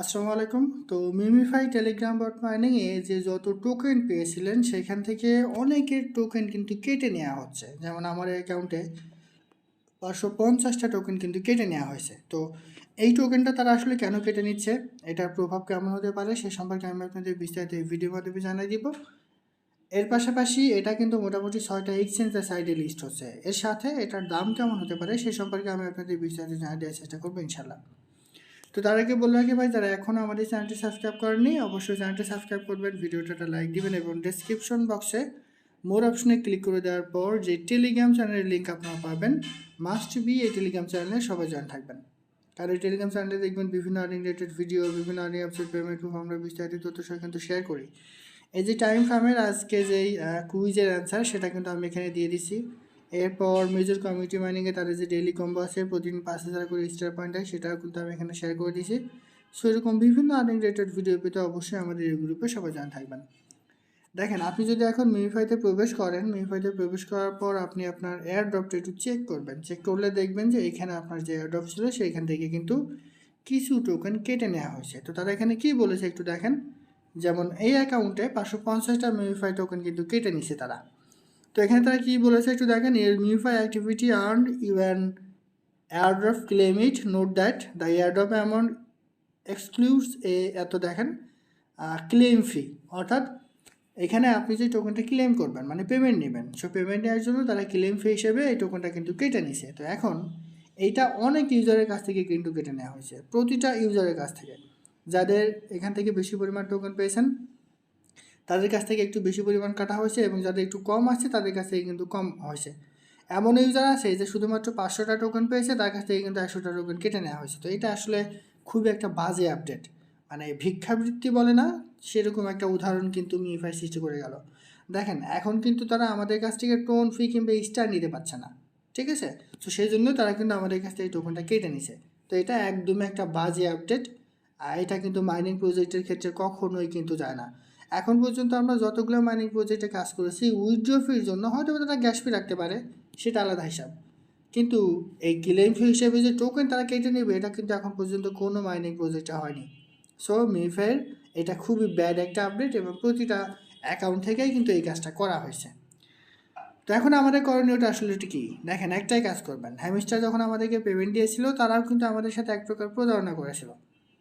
আসসালামু আলাইকুম। তো মিমিফাই টেলিগ্রাম বট মাইনিংয়ে যে যত টোকেন পেয়েছিলেন, সেখান থেকে অনেকের টোকেন কিন্তু কেটে নেওয়া হচ্ছে। যেমন আমার অ্যাকাউন্টে পাঁচশো পঞ্চাশটা টোকেন কিন্তু কেটে নেওয়া হয়েছে। তো এই টোকেনটা তারা আসলে কেন কেটে নিচ্ছে? এটার প্রভাব কেমন হতে পারে? সে সম্পর্কে আমি আপনাদের বিস্তারিত এই ভিডিওর মাধ্যমে জানিয়ে দিব। এর পাশাপাশি এটা কিন্তু মোটামুটি ছয়টা এক্সচেঞ্জের সাইডে লিস্ট হচ্ছে। এর সাথে এটার দাম কেমন হতে পারে, সে সম্পর্কে আমি আপনাদের বিস্তারিত জানিয়ে দেওয়ার চেষ্টা করব ইনশাল্লাহ তো তার আগে বলল কি ভাই, যারা এখনও আমাদের চ্যানেলটি সাবস্ক্রাইব করেননি, অবশ্যই চ্যানেলটি সাবস্ক্রাইব করবেন ভিডিওটা লাইক দিবেন এবং ডেসক্রিপশন বক্সে মোর অপশনে ক্লিক করে দেওয়ার পর যে টেলিগ্রাম চ্যানেলের লিঙ্ক আপনারা পাবেন মাস্ট বি এই টেলিগ্রাম চ্যানেলে সবাই জয়েন থাকবেন। কারণ এই টেলিগ্রাম চ্যানেলে দেখবেন বিভিন্ন আর্নিং রিলেটেড ভিডিও বিভিন্ন আর্নিং অ্যাপসের পেমেন্ট আমরা বিস্তারিত তথ্য সহ কিন্তু শেয়ার করি। এই যে টাইম ফার্মের আজকে যেই কুইজের অ্যান্সার সেটা কিন্তু আমি এখানে দিয়ে দিছি। এরপর মেজর কমিউনিটি মাইনিংয়ে তাদের যে ডেইলি কম্বো আছে, প্রতিদিন পাঁচ হাজার করে স্টার পয়েন্ট হয়, সেটাও কিন্তু আমি এখানে শেয়ার করে দিয়েছি। সো এরকম বিভিন্ন আর্নিং রিলেটেড ভিডিও পেতে অবশ্যই আমাদের এই গ্রুপে সবাই জানা থাকবেন। দেখেন, আপনি যদি এখন মিমিফাইতে প্রবেশ করেন মিমিফাইতে প্রবেশ করার পর আপনি আপনার এয়ার ড্রপটা একটু চেক করবেন। চেক করলে দেখবেন যে এখানে আপনার যে এয়ার ড্রপ ছিল, সেইখান থেকে কিন্তু কিছু টোকেন কেটে নেওয়া হয়েছে। তো তারা এখানে কি বলেছে একটু দেখেন। যেমন এই অ্যাকাউন্টে পাঁচশো পঞ্চাশটা মিমিফাই টোকেন কিন্তু কেটে নিছে তারা। তো এখানে তারা কী বলেছে একটু দেখেন মিউফাই activity earn even airdrop claim it note that the airdrop amount excludes a এত দেখেন ক্লেম ফি অর্থাৎ এখানে আপনি যে টোকেনটা ক্লেম করবেন মানে পেমেন্ট নেবেন সো পেমেন্ট নেওয়ার জন্য তারা ক্লেম ফি হিসেবে এই টোকেনটা কিন্তু কেটে নিছে। তো এখন এইটা অনেক ইউজারের কাছ থেকে কিন্তু কেটে নেওয়া হয়েছে, প্রতিটা ইউজারের কাছ থেকে। যাদের এখান থেকে বেশি পরিমাণ টোকেন পেয়েছেন তাদের কাছ থেকে একটু বেশি পরিমাণ কাটা হয়েছে এবং যাদের একটু কম আছে, তাদের কাছ থেকে কিন্তু কম হয়েছে। এমন ইউজার আছে যে শুধুমাত্র পাঁচশোটা টোকেন পেয়েছে, তার কাছ থেকে কিন্তু একশোটা টোকেন কেটে নেওয়া হয়েছে। তো এটা আসলে খুবই একটা বাজে আপডেট মানে ভিক্ষাবৃত্তি বলে না, সেরকম একটা উদাহরণ কিন্তু মিফাই সৃষ্টি করে গেল। দেখেন, এখন কিন্তু তারা আমাদের কাছ থেকে টোন, ফি কিংবা স্টার নিতে পারছে না। ঠিক আছে? তো সেই জন্য তারা কিন্তু আমাদের কাছ থেকে টোকেনটা কেটে নিছে। তো এটা একদমই একটা বাজে আপডেট এটা কিন্তু মাইনিং প্রজেক্টের ক্ষেত্রে কখনোই কিন্তু যায় না। এখন পর্যন্ত আমরা যতগুলো মাইনিং প্রজেক্টে কাজ করেছি উইথড্র ফির জন্য হয়তো তারা গ্যাস ফি রাখতে পারে, সেটা আলাদা হিসাব। কিন্তু এই ক্লেম ফি হিসেবে যে টোকেন তারা কেটে নেবে, এটা কিন্তু এখন পর্যন্ত কোনো মাইনিং প্রজেক্টে হয়নি। সো মিফের এটা খুবই ব্যাড একটা আপডেট এবং প্রতিটা অ্যাকাউন্ট থেকেই কিন্তু এই কাজটা করা হয়েছে। তো এখন আমাদের করণীয়টা আসলে কী? দেখেন, একটাই কাজ করবেন। হ্যামিস্টার যখন আমাদেরকে পেমেন্ট দিয়েছিল, তারাও কিন্তু আমাদের সাথে এক প্রকার প্রতারণা করেছিল।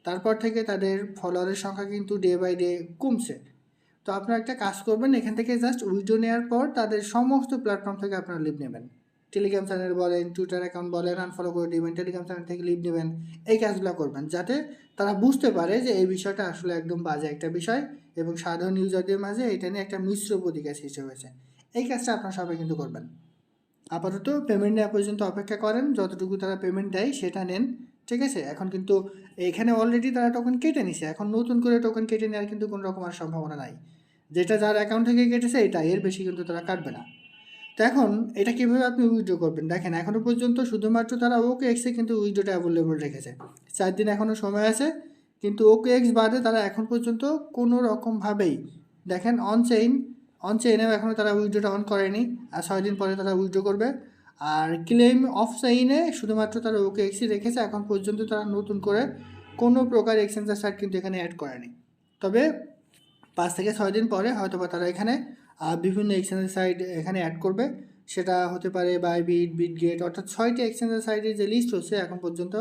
তারপর থেকে তাদের ফলোয়ারের সংখ্যা কিন্তু ডে বাই ডে কমছে। তো আপনারা একটা কাজ করবেন, এখান থেকে জাস্ট উইডো নেওয়ার পর তাদের সমস্ত প্ল্যাটফর্ম থেকে আপনারা লিভ নেবেন। টেলিগ্রাম চ্যানেল বলেন টুইটার অ্যাকাউন্ট বলেন আনফলো করে দেবেন টেলিগ্রাম চ্যানেল থেকে লিভ নেবেন, এই কাজগুলো করবেন যাতে তারা বুঝতে পারে যে এই বিষয়টা আসলে একদম বাজে একটা বিষয় এবং সাধারণ ইউজারদের মাঝে এটা নিয়ে একটা মিশ্র প্রতিক্রিয়া সৃষ্টি হয়েছে। এই কাজটা আপনারা সবাই কিন্তু করবেন। আপাতত পেমেন্ট নেওয়া পর্যন্ত অপেক্ষা করেন, যতটুকু তারা পেমেন্ট দেয় সেটা নেন। ঠিক আছে? এখন কিন্তু এখানে অলরেডি তারা টোকেন কেটে নিছে। এখন নতুন করে টোকেন কেটে নেওয়ার কিন্তু কোনো রকম আর সম্ভাবনা নাই। যেটা যার অ্যাকাউন্ট থেকে কেটেছে, এটা এর বেশি কিন্তু তারা কাটবে না। তো এখন এটা কীভাবে আপনি উইথড্র করবেন? দেখেন এখনও পর্যন্ত শুধুমাত্র তারা ওকে এক্সে কিন্তু উইথড্রোটা অ্যাভেলেবল রেখেছে। চার দিন এখনও সময় আছে, কিন্তু ওকে এক্স বাদে তারা এখন পর্যন্ত কোনো রকমভাবেই, দেখেন অন চেইন অন চেইনেও এখনও তারা উইথড্রোটা অন করেনি। আর ছয় দিন পরে তারা উইথড্রো করবে। আর ক্লেম অফ চেইনে শুধুমাত্র তারা ওকে এক্সি রেখেছে, এখন পর্যন্ত তারা নতুন করে কোনো প্রকার এক্সচেঞ্জার সাইট কিন্তু এখানে অ্যাড করেনি। তবে পাঁচ থেকে ছয় দিন পরে হয়তো বা তারা এখানে বিভিন্ন এক্সচেঞ্জের সাইট এখানে অ্যাড করবে। সেটা হতে পারে বাইবিট বিটগেট অর্থাৎ ছয়টি এক্সচেঞ্জের সাইটের যে লিস্ট হচ্ছে এখন পর্যন্ত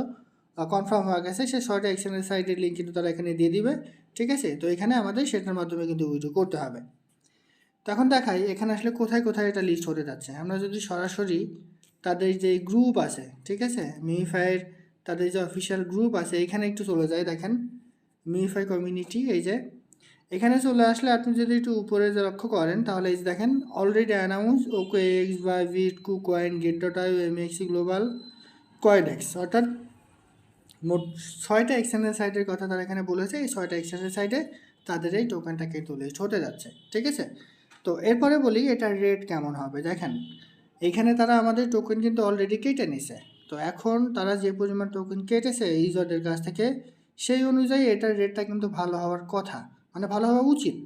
কনফার্ম হয়ে গেছে। সে ছয়টা এক্সচেঞ্জের সাইটের লিঙ্ক কিন্তু তারা এখানে দিয়ে দিবে। ঠিক আছে? তো এখানে আমাদের সেটার মাধ্যমে কিন্তু উইড্রো করতে হবে। তো এখন দেখাই এখানে আসলে কোথায় কোথায় এটা লিস্ট হতে যাচ্ছে। আমরা যদি সরাসরি তাদের যে গ্রুপ আছে, ঠিক আছে? মিফাইয়ের তাদের যে অফিসিয়াল গ্রুপ আছে, এখানে একটু চলে যায় দেখেন। মিফাই কমিউনিটি এই যে। এখানে চলে আসলে আপনি যদি একটু উপরে যে লক্ষ্য করেন, তাহলে এই যে দেখেন অলরেডি অ্যানাউন্স ওকে এক্স বা ভিট KuCoin gate dot I MEXC global coin X অর্থাৎ মোট ছয়টা এক্সচেঞ্জের সাইটের কথা তারা এখানে বলেছে। এই ছয়টা এক্সচেঞ্জের সাইটে তাদের এই টোকেনটাকে তুলে হতে যাচ্ছে, ঠিক আছে? তো এরপরে বলি এটার রেট কেমন হবে? দেখেন, এখানে তারা আমাদের টোকেন কিন্তু অলরেডি কেটে নিছে। তো এখন তারা যে পরিমাণ টোকেন কেটেছে ইউজারদের কাছ থেকে, সেই অনুযায়ী এটার রেটটা কিন্তু ভালো হওয়ার কথা। মানে ভালো হওয়া উচিত।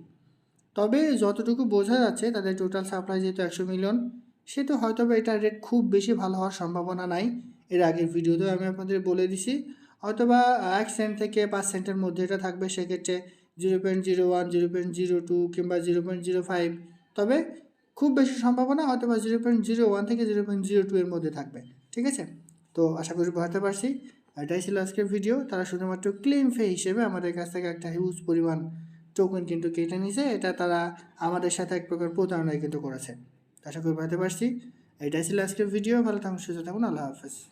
তবে যতটুকু বোঝা যাচ্ছে, তাদের টোটাল সাপ্লাই যেহেতু একশো মিলিয়ন তো হয়তো বা এটার রেট খুব বেশি ভালো হওয়ার সম্ভাবনা নাই। এর আগের ভিডিওতেও আমি আপনাদের বলে দিছি। অথবা এক সেন্ট থেকে পাঁচ সেন্টের মধ্যে এটা থাকবে। সেক্ষেত্রে zero point zero one zero point zero two কিংবা জিরো পয়েন্ট জিরো ফাইভ তবে খুব বেশি সম্ভাবনা অথবা জিরো পয়েন্ট জিরো ওয়ান থেকে জিরো পয়েন্ট জিরো টু এর মধ্যে থাকবে, ঠিক আছে? তো আশা করি বোঝাতে পারছি। এটাই ছিল আজকের ভিডিও তারা শুধুমাত্র ক্লেম ফে হিসেবে আমাদের কাছ থেকে একটা হিউজ পরিমাণ টোকেন কিন্তু কেটে নিছে এটা তারা আমাদের সাথে এক প্রকার প্রতারণায় কিন্তু করেছে। আশা করি বোঝাতে পারছি। এটাই ছিল আজকের ভিডিও ভালো থাকুন, সুস্থ থাকুন। আল্লাহ হাফেজ।